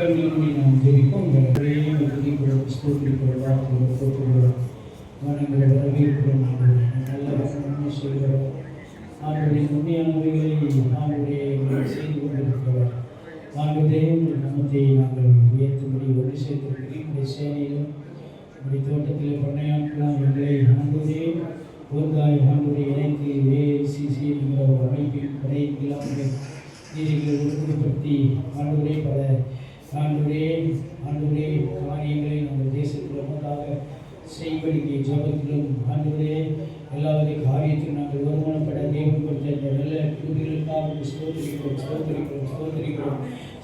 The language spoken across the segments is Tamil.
கண்ணில் நாம் ஜெபிப்போம் இந்த வரவேற்கிறோம் நாங்கள் நல்ல வசனமே சொல்கிறோம் ஆண்டுடைய உண்மையானவைகளை ஆண்டுடைய செய்து கொண்டிருக்கிறோம் ஆண்டுடைய நாமத்தை நாங்கள் உயர்த்தும்படி ஒரு சேர்த்திருக்கிறேன் இந்த சேனையிலும் நம்முடைய தோட்டத்தில் பண்ணையாட்களாம் எங்களை ஆண்டுடைய ஒருதாய் ஆண்டுடைய இணைத்து ஏசிசி என்கிற ஒரு அமைப்பில் கடை இல்லாமல் நீதிகளை பல ஆண்டுடைய ஆண்டுடைய காரியங்களை நம்ம தேசத்தில் முன்னதாக செய்வடிக்கை ஜபத்திலும் ஆண்டுடைய எல்லாவித காரியத்திலும் நாங்கள் வருமானப்பட தேவன் கொடுத்த இந்த நல்ல கிருபிகளுக்காக ஸ்தோத்திரிக்கிறோம் ஸ்தோத்திரிக்கிறோம் ஸ்தோத்திரிக்கிறோம்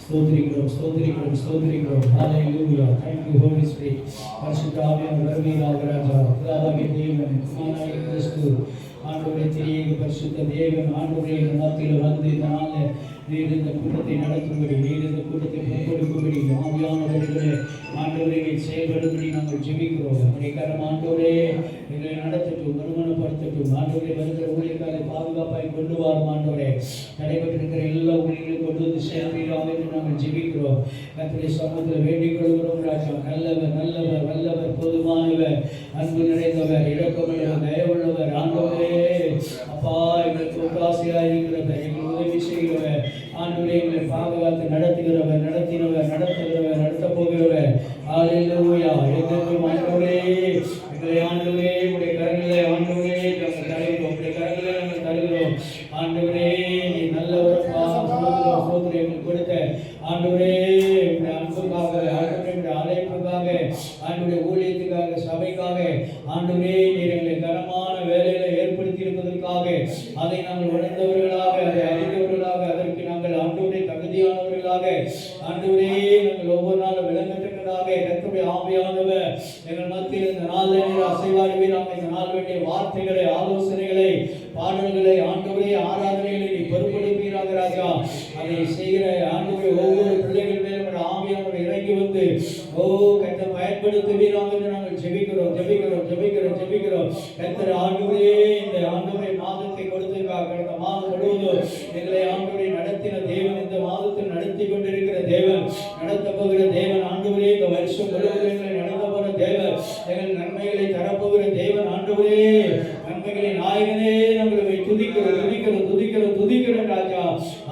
ஸ்தோத்திரிக்கிறோம் ஸ்தோத்திரிக்கிறோம் ஸ்தோத்திரிக்கிறோம். ஹalleluya thank thank you holy spirit. பரிசுத்த ஆவியானவர் வருவீராக ராஜா பிதாவாகிய தேவன் குமாரனாகிய கிறிஸ்து. ஆண்டவரை தெரிய பரிசுத்த தேவன் ஆண்டவரை இந்த மத்தியில் வந்து இந்த நீர் இந்த கூட்டத்தை நடத்தும்படி நீர் இந்த கூட்டத்தை பொறுப்பெடுக்கும்படி ஆவியானவர்களே ஆண்டவரை செயல்படும்படி நாங்கள் ஜெபிக்கிறோம். நம்முடைய கரம் ஆண்டவரே எங்களை நடத்தட்டும் வருமானப்படுத்தட்டும் ஆண்டவரே வருகிற ஊழியர்களை பாதுகாப்பாய் கொண்டு வரும் ஆண்டவரே. நடைபெற்றிருக்கிற எல்லா ஊழியர்களும் கொண்டு வந்து சேர்வீராக என்று நாங்கள் ஜெபிக்கிறோம். கத்திரை சமூகத்தில் வேண்டிக் கொள்கிறோம் ராஜா. நல்லவர் நல்லவர் வல்லவர் போதுமானவர் அன்பு நிறைந்தவர் இரக்கமுள்ளவர் தயவுள்ள ஆண்டவரே அப்பா எங்களுக்கு ஒத்தாசையாக இருக்கிறவர் எங்களுக்கு உதவி செய்கிறவர் ஆண்டவரே எங்களை பாதுகாத்து நடத்துகிறவர் நடத்தினவர் நடத்துகிறவர் நடத்த போகிறவர் ஹalleluya எங்களுக்கும் ஆண்டவரே எங்களை ஆண்டவரே உடைய கரங்களை ஆண்டவரே நாங்கள் தருகிறோம் உடைய கரங்களை நாங்கள் தருகிறோம் ஆண்டவரே நீ நல்லவரப்பா சோதரம் சோதரம் எங்களுக்கு கொடுத்த. ஆண்டவரே அன்புக்காக ஆண்டவரே அழைப்புக்காக ஆண்டவருடைய ஊழியத்துக்காக சபைக்காக ஆண்டவரே நீர் எங்களை கனமான வேலையில ஏற்படுத்தி இருப்பதற்காக அதை நாங்கள் உணர்ந்தவர்களாக அதை அறிந்தவர்களாக அதற்கு நாங்கள் ஆண்டவரை தகுதியானவர்களாக ஆண்டவரே நாங்கள் ஒவ்வொரு நாளும் விளங்கத்தக்கதாக கத்துடைய ஆமையானவர் எங்கள் ஆலோசனைகளை பாடல்களை ஆண்டவரே ஆராதனைகளை நீ பொறுப்படுவீராக ராஜா. அதை செய்கிற ஆண்டவரே ஒவ்வொரு பிள்ளைகள் மேலும் ஒரு இறங்கி வந்து ஓ கத்த பயன்படுத்துவீராக என்று நாங்கள் ஜெபிக்கிறோம் ஜெபிக்கிறோம் ஜெபிக்கிறோம் ஜெபிக்கிறோம். கத்தர் ஆண்டவரே இந்த ஆண்டவரை மாதத்தை கொடுத்திருக்கார் கடந்த மாதம் முழுவதும் எங்களை ஆண்டவரை நடத்தின தேவன் இந்த மாதத்தில் நடத்தி கொண்டிருக்கிற தேவன் நடத்த போகிற தேவன் ஆண்டவரே இந்த வருஷம் முழுவதும் எங்களை நடத்த போகிற தேவன் எங்கள் நன்மைகளை தரப்போகிற தேவன் ஆண்டவரே. நன்மைகளின் நாயகனே நம்மளை துதிக்கிறோம் துதிக்கிறோம் துதிக்கிறோம் துதிக்கிறோம் ராஜா.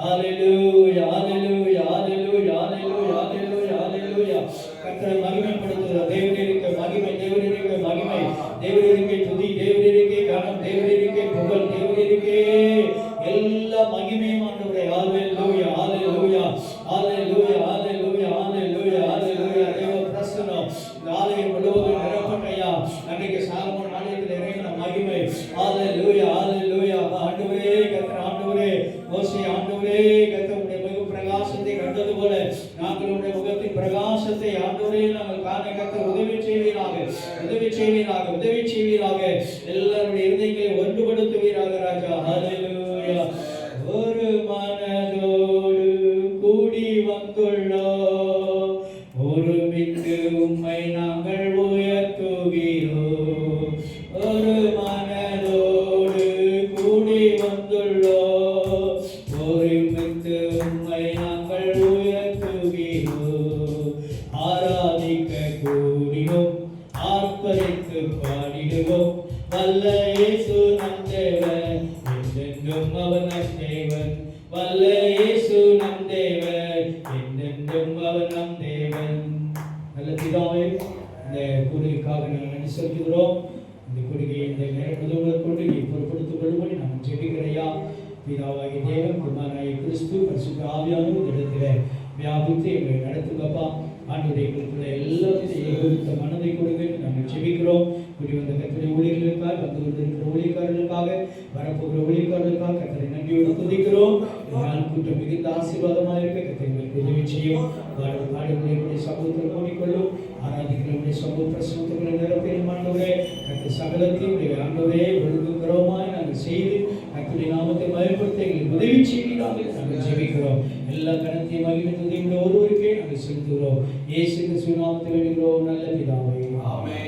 ஹalleluya ஹalleluya ஹalleluya ஹalleluya ஹalleluya ஹalleluya. கர்த்தரை மகிமைப்படுத்துகிற தேவனிற்கு மகிமை தேவனிற்கு மகிமை. தேவனிற்கு துதி தேவனிற்கு கனம் தேவனிற்கு புகழ் தேவனிற்கு எல்லா மகிமையும் ஆண்டவரே. ஹalleluya ஹalleluya ஹalleluya ஹalleluya ஹalleluya ஹalleluya. தேவ பிரசன்னம் இந்த ஆலயம் முழுவதும் நிரப்பட்டையா? அன்றைக்கு சாலமோன் ஆலயத்தில் இறங்கின மகிமை ஹalleluya ஹalleluya ஆண்டவரே கர்த்தர் ஆண்டவரே. மோசே ஆண்டவரே கர்த்தர் உடைய முக பிரகாசத்தை கண்டது போல நாங்கள் உடைய முகத்தின் பிரகாசத்தை ஆண்டவரே நாங்கள் காண கர்த்தர் உதவி செய்வீராக. உதவி செய்வீராக உதவி செய்வீராக. எல்லாருடைய இருதயங்களை ஒன்றுபடுத்துவீராக ராஜா. ஹalleluya ஒரு மன கூடினோம் ஆர்ப்பரித்து பாடிடுவோம். வல்ல இயேசு நம் தேவன் என்றென்றும் அவர் நம் தேவன் வல்ல இயேசு நம் தேவன் என்றென்றும் அவர் நம் தேவன். நல்ல பிதாவே இந்த கூடுகைக்காக நாங்கள் நன்றி சொல்கிறோம் இந்த கூடுகையை இந்த நேரத்தில் முழுவதும் கொண்டு நீ பொறுப்படுத்திக் கொள்ளும்படி நாம் ஜெபிக்கிறையா பிதாவாகி தேவன் குமாராகிய கிறிஸ்து பரிசுத்த ஆவியானவர் இந்த இடத்துல வியாபித்து எங்களை நடத்துங்கப்பா ஆண்டுடைய எங்களுக்குள்ள எல்லாத்தையும் ஏகோபித்த மனதை கொடுங்க நாங்கள் செபிக்கிறோம் கூடி வந்த கத்திரை ஊழியர்களுக்காக வந்து கொண்டிருக்கிற ஊழியக்காரர்களுக்காக வரப்போகிற ஊழியக்காரர்களுக்காக கத்திரை நன்றியோடு துதிக்கிறோம் நாள் மிகுந்த ஆசீர்வாதமாக இருக்க கத்தரை உதவி செய்யும் பாடல் பாடக்கூடிய சமூகத்தில் மூடிக்கொள்ளும் ஆராதிகளுடைய சமூக பிரசனத்துக்களை நிரப்பிடும் ஆண்டவரே கத்து சகலத்தையும் உடைய ஆண்டவரே ஒழுங்குகிறோமாய் நாங்கள் செய்து கத்துடைய நாமத்தை பயன்படுத்த எங்களுக்கு உதவி செய்கிறார்கள் நாங்கள் ஜெபிக்கிறோம் எல்லா கணத்தையும் மகிழ்ந்து ஒருவருக்கே நாங்கள் செலுத்துகிறோம் ஏசு சுனாமத்தை நாமத்தில் வேண்டுகிறோம் நல்ல ஆமே